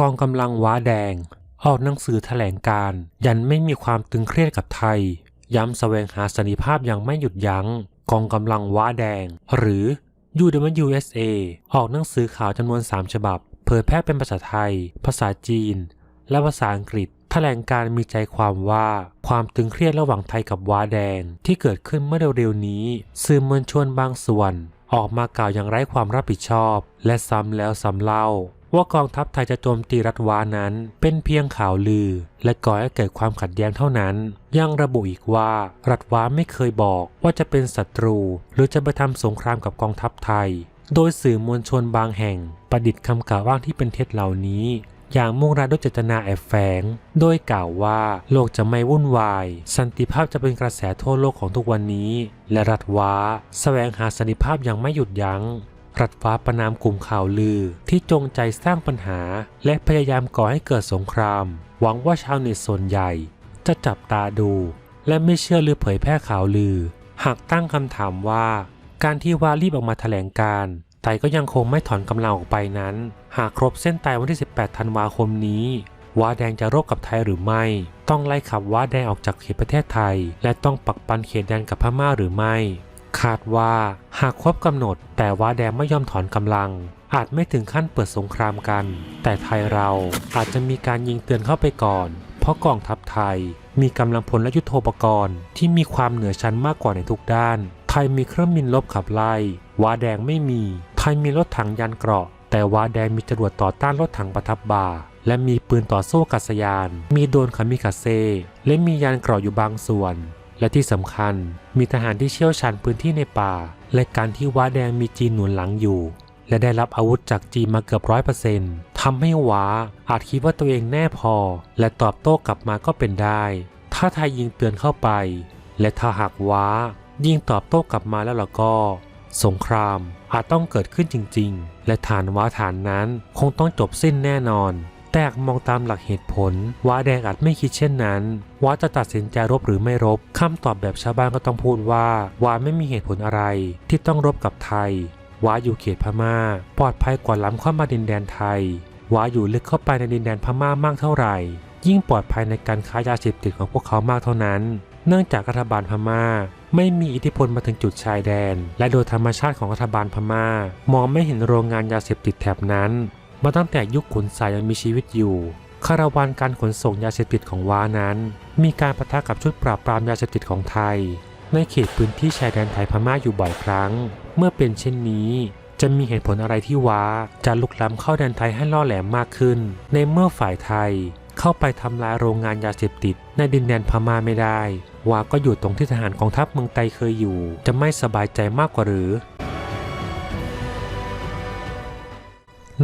กองกำลังว้าแดง ออกหนังสือแถลงการ ยันไม่มีความตึงเครียดกับไทย ย้ำแสวงหาสันติภาพอย่างไม่หยุดยัง้ง กองกำลังว้าแดง หรือ UWSA ออกหนังสือข่าวจำนวน 3 ฉบับ เผยแพร่เป็นภาษาไทย ภาษาจีน และภาษาอังกฤษแถลงการมีใจความว่าความตึงเครียดระหว่างไทยกับว้าแดงที่เกิดขึ้นเมื่อเร็วๆนี้สื่อมวลชนบางส่วน ออกมากล่าวอย่างไร้ความรับผิดชอบ และซ้ำแล้วซ้ำเล่า ว่ากองทัพไทยจะโจมตีรัฐวานั้น เป็นเพียงข่าวลือ และก่อให้เกิดความขัดแย้งเท่านั้น ยังระบุอีกว่า รัฐวาไม่เคยบอกว่าจะเป็นศัตรู หรือจะไปทำสงครามกับกองทัพไทย โดยสื่อมวลชนบางแห่ง ประดิษฐ์คำกล่าวอ้างที่เป็นเท็จเหล่านี้ อย่างมุ่งร้ายด้วยเจตนาแอบแฝง โดยกล่าวว่าโลกจะไม่วุ่นวาย สันติภาพจะเป็นกระแสทั่วโลกของทุกวันนี้ และรัฐว้าแสวงหาสันติภาพอย่างไม่หยุดยัง้ง รัฐฟ้าประนามกลุ่มข่าวลือ ที่จงใจสร้างปัญหา และพยายามก่อให้เกิดสงคราม หวังว่าชาวเน็ตส่วนใหญ่ จะจับตาดู และไม่เชื่อหรือเผยแพร่ข่าวลือ หากตั้งคำถามว่า การที่วารีบออกมาแถลงการไทยก็ยังคงไม่ถอนกำลังออกไปนั้น หากครบเส้นตายวันที่ 18 ธันวาคมนี้ว้าแดงจะรบกับไทยหรือไม่ ต้องไล่ขับว้าแดงออกจากเขตประเทศไทย และต้องปักปันเขตแดนกับพม่าหรือไม่ คาดว่าหากครบกำหนด แต่ว่าแดงไม่ยอมถอนกำลัง อาจไม่ถึงขั้นเปิดสงครามกัน แต่ไทยเราอาจจะมีการยิงเตือนเข้าไปก่อน เพราะกองทัพไทยมีกำลังพลและยุทโธปกรณ์ที่มีความเหนือชั้นมากกว่าในทุกด้าน ไทยมีเครื่องบินลบขับไล่วาแดงไม่มี ไทยมีรถถังยันเกราะ แต่วาแดงมีจรวดต่อต้านรถถังประทับบ่าและมีปืนต่อสู้กัสยาน มีโดรนคามิคาเซและมียานเกราะอยู่บางส่วน และที่สำคัญมีทหารที่เชี่ยวชาญพื้นที่ในป่า และการที่ว้าแดงมีจีนหนุนหลังอยู่ และได้รับอาวุธจากจีนมาเกือบร้อยเปอร์เซ็นต์ทำให้ว้าอาจคิดว่าตัวเองแน่พอ และตอบโต้กลับมาก็เป็นได้ ถ้าไทยยิงเตือนเข้าไป และถ้าหากว้ายิงตอบโต้กลับมาแล้วล่ะก็ สงครามอาจต้องเกิดขึ้นจริง ๆ และฐานว้าฐานนั้นคงต้องจบสิ้นแน่นอน แต่หากมองตามหลักเหตุผลว้าแดงอาจไม่คิดเช่นนั้นว้าจะตัดสินใจรบหรือไม่รบคำตอบแบบชาวบ้านก็ต้องพูดว่าว้าไม่มีเหตุผลอะไร ที่ต้องรบกับไทยว้าอยู่เขตพม่า ปลอดภัยกว่าล้ำเข้ามาดินแดนไทยว้าอยู่ลึกเข้าไปในดินแดนพม่ามากเท่าไหร่ ยิ่งปลอดภัยในการค้ายาเสพติดของพวกเขามากเท่านั้น เนื่องจากรัฐบาลพม่า ไม่มีอิทธิพลมาถึงจุดชายแดน และโดยธรรมชาติของรัฐบาลพม่า มองไม่เห็นโรงงานยาเสพติดแถบนั้น มาตั้งแต่ยุคขุนสายยังมีชีวิตอยู่ คาราวานการขนส่งยาเสพติดของว้านั้น มีการปะทะกับชุดปราบปรามยาเสพติดของไทย ในเขตพื้นที่ชายแดนไทยพม่าอยู่บ่อยครั้ง เมื่อเป็นเช่นนี้จะมีเหตุผลอะไรที่ว้าจะลุกล้ำเข้าแดนไทยให้ล่อแหลมมากขึ้น ในเมื่อฝ่ายไทยเข้าไปทำลายโรงงานยาเสพติด ในดินแดนพม่าไม่ได้วาก็อยู่ตรงที่ทหารกองทัพเมืองไทยเคยอยู่ จะไม่สบายใจมากกว่าหรือ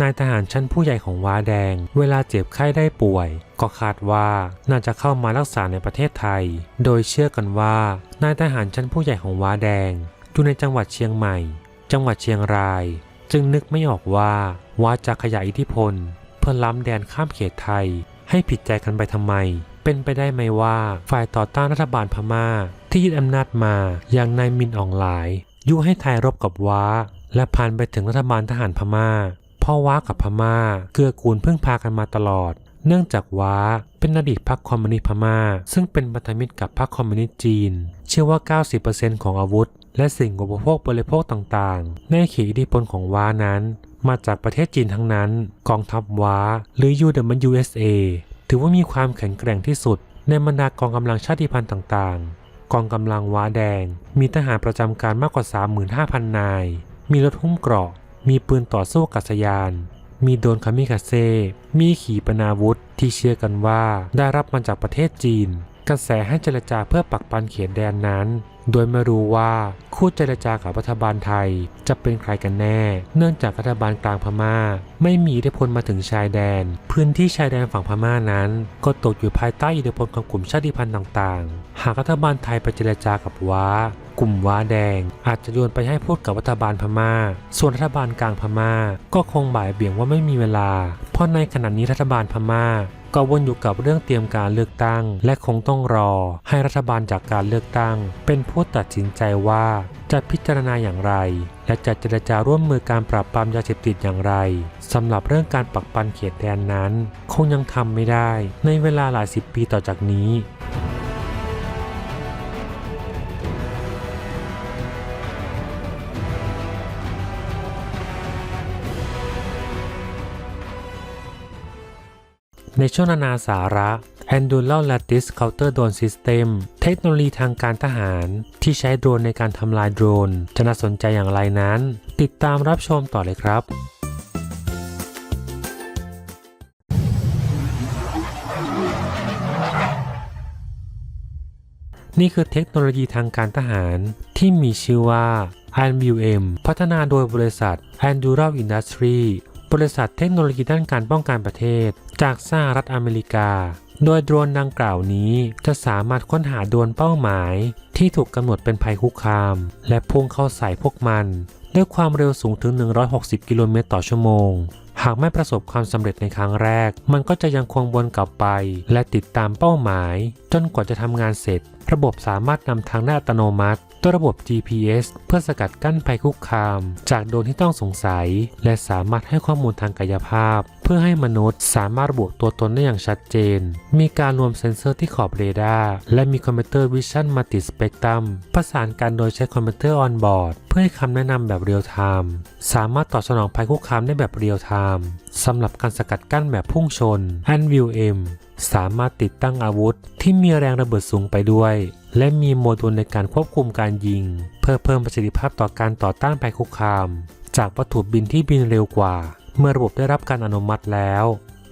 นายทหารชั้นผู้ใหญ่ของว้าแดง เวลาเจ็บไข้ได้ป่วย ก็คาดว่าน่าจะเข้ามารักษาในประเทศไทย โดยเชื่อกันว่านายทหารชั้นผู้ใหญ่ของว้าแดงอยู่ในจังหวัดเชียงใหม่ จังหวัดเชียงราย จึงนึกไม่ออกว่าว้าจะขยายอิทธิพล เพื่อล้ำแดนข้ามเขตไทย ให้ผิดใจกันไปทำไม เป็นไปได้ไหมว่าฝ่ายต่อต้านรัฐบาลพม่า ที่ยึดอำนาจมาอย่างนายมินอองหลายยุให้ไทยรบกับว้าและผ่านไปถึงรัฐบาลทหารพม่า พ่อว้ากับพม่าเกื้อกูลพึ่งพากันมาตลอด เนื่องจากว้าเป็นอดีตพรรคคอมมิวนิสต์พม่า ซึ่งเป็นพันธมิตรกับพรรคคอมมิวนิสต์จีน เชื่อว่า 90%ของอาวุธ และสิ่งอุปโภคบริโภคต่างๆ ในเขตอิทธิพลของว้านั้น มาจากประเทศจีนทั้งนั้น กองทัพว้าหรือ UWSA ถือว่ามีความแข็งแกร่งที่สุด ในบรรดากองกำลังชาติพันธุ์ต่างๆ กองกำลังว้าแดง มีทหารประจำการมากกว่า 35,000 นาย มีรถหุ้มเกราะ มีปืนต่อสู้กัษยาน มีโดนคามิคาเซมีขีปนาวุธที่เชื่อกันว่าได้รับมาจากประเทศจีน กระแสให้เจรจาเพื่อปักปันเขตแดนนั้น โดยไม่รู้ว่าคู่เจรจากับรัฐบาลไทยจะเป็นใครกันแน่ เนื่องจากรัฐบาลกลางพม่า ไม่มีอิทธิพลมาถึงชายแดน พื้นที่ชายแดนฝั่งพม่านั้น ก็ตกอยู่ภายใต้อิทธิพลของกลุ่มชาติพันธุ์ต่างๆ หากรัฐบาลไทยไปเจรจากับว้ากลุ่มว้าแดง อาจจะโยนไปให้พูดกับรัฐบาลพม่า ส่วนรัฐบาลกลางพม่า ก็คงบ่ายเบี่ยงว่าไม่มีเวลา เพราะในขณะนี้รัฐบาลพม่า ก็วนอยู่กับเรื่องเตรียมการเลือกตั้ง และคงต้องรอให้รัฐบาลจากการเลือกตั้ง เป็นผู้ตัดสินใจว่าจะพิจารณาอย่างไร และจะเจรจาร่วมมือการปราบปรามยาเสพติดอย่างไรสำหรับเรื่องการปักปันเขตแดนนั้น คงยังทำไม่ได้ ในเวลาหลายสิบปีต่อจากนี้ ในช่วงนานาสาระ Andular Lattice Counter Drone System เทคโนโลยีทางการทหาร ที่ใช้โดรนในการทำลายโดรน จะน่าสนใจอย่างไรนั้น ติดตามรับชมต่อเลยครับนี่คือเทคโนโลยีทางการทหารที่มีชื่อว่า ANVM พัฒนาโดยบริษัท Andural Industry บริษัทเทคโนโลยีด้านการป้องกันประเทศ จากสหรัฐอเมริกา โดยโดรนดังกล่าวนี้จะสามารถค้นหาโดรนเป้าหมาย ที่ถูกกำหนดเป็นภัยคุกคาม และพุ่งเข้าใส่พวกมัน ด้วยความเร็วสูงถึง 160 กิโลเมตรต่อชั่วโมง หากไม่ประสบความสำเร็จในครั้งแรก มันก็จะยังคงวนกลับไป และติดตามเป้าหมาย จนกว่าจะทำงานเสร็จระบบสามารถนำทางหน้าอัตโนมัติด้วยระบบ GPS เพื่อสกัดกั้นภัยคุกคาม จากโดนที่ต้องสงสัย และสามารถให้ข้อมูลทางกายภาพ เพื่อให้มนุษย์สามารถระบุตัวตนได้อย่างชัดเจน มีการรวมเซ็นเซอร์ที่ขอบเรดาร์และมีคอมพิวเตอร์วิชั่นมัลติสเปกตรัมประสานกันโดยใช้คอมพิวเตอร์ออนบอร์ดเพื่อให้คำแนะนำแบบเรียลไทม์สามารถตอบสนองภัยคุกคามได้แบบเรียลไทม์สำหรับการสกัดกั้นแบบพุ่งชน a n v i l M สามารถติดตั้งอาวุธที่มีแรงระเบิดสูงไปด้วย และมีโมดูลในการควบคุมการยิง เพื่อเพิ่มประสิทธิภาพต่อการต่อต้านภัยคุกคาม จากวัตถุบินที่บินเร็วกว่า เมื่อระบบได้รับการอนุมัติแล้ว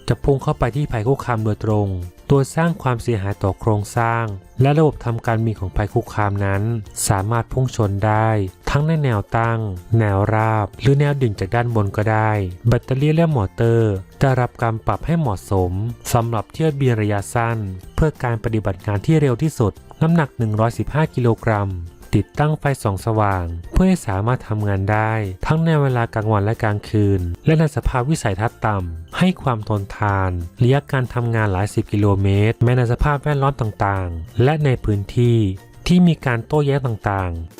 จะพุ่งเข้าไปที่ภัยคุกคามโดยตรงโดยสร้างความเสียหายต่อโครงสร้าง และระบบทำการบินของภัยคุกคามนั้น สามารถพุ่งชนได้ ทั้งในแนวตั้ง แนวราบ หรือแนวดิ่งจากด้านบนก็ได้ แบตเตอรี่และมอเตอร์จะรับการปรับให้เหมาะสมสำหรับเที่ยวบินระยะสั้น เพื่อการปฏิบัติงานที่เร็วที่สุด น้ำหนัก 115 กิโลกรัมติดตั้งไฟส่องสว่าง เพื่อให้สามารถทำงานได้ ทั้งในเวลากลางวันและกลางคืน และในสภาพวิสัยทัศน์ต่ำ ให้ความทนทานระยะการทำงานหลายสิบกิโลเมตร แม้ในสภาพแวดล้อมต่างๆ และในพื้นที่ที่มีการโต้แย้งต่างๆ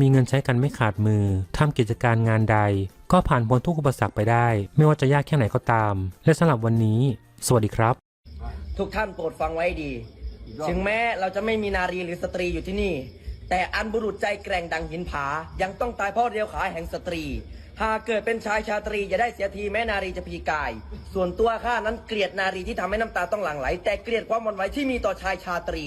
มีเงินใช้กันไม่ขาดมือทำกิจการงานใด ก็ผ่านพ้นทุกอุปสรรคไปได้ ไม่ว่าจะยากแค่ไหนก็ตาม และสำหรับวันนี้ สวัสดีครับ ทุกท่านโปรดฟังไว้ดี ถึงแม้เราจะไม่มีนารีหรือสตรีอยู่ที่นี่ แต่อันบุรุษใจแกร่งดังหินผา ยังต้องตายเพราะเรียวขาแห่งสตรี หากเกิดเป็นชายชาตรีอย่าได้เสียทีแม้นารีจะพีกาย ส่วนตัวข้านั้นเกลียดนารีที่ทำให้น้ำตาต้องหลั่งไหล แต่เกลียดความหวั่นไหวที่มีต่อชายชาตรี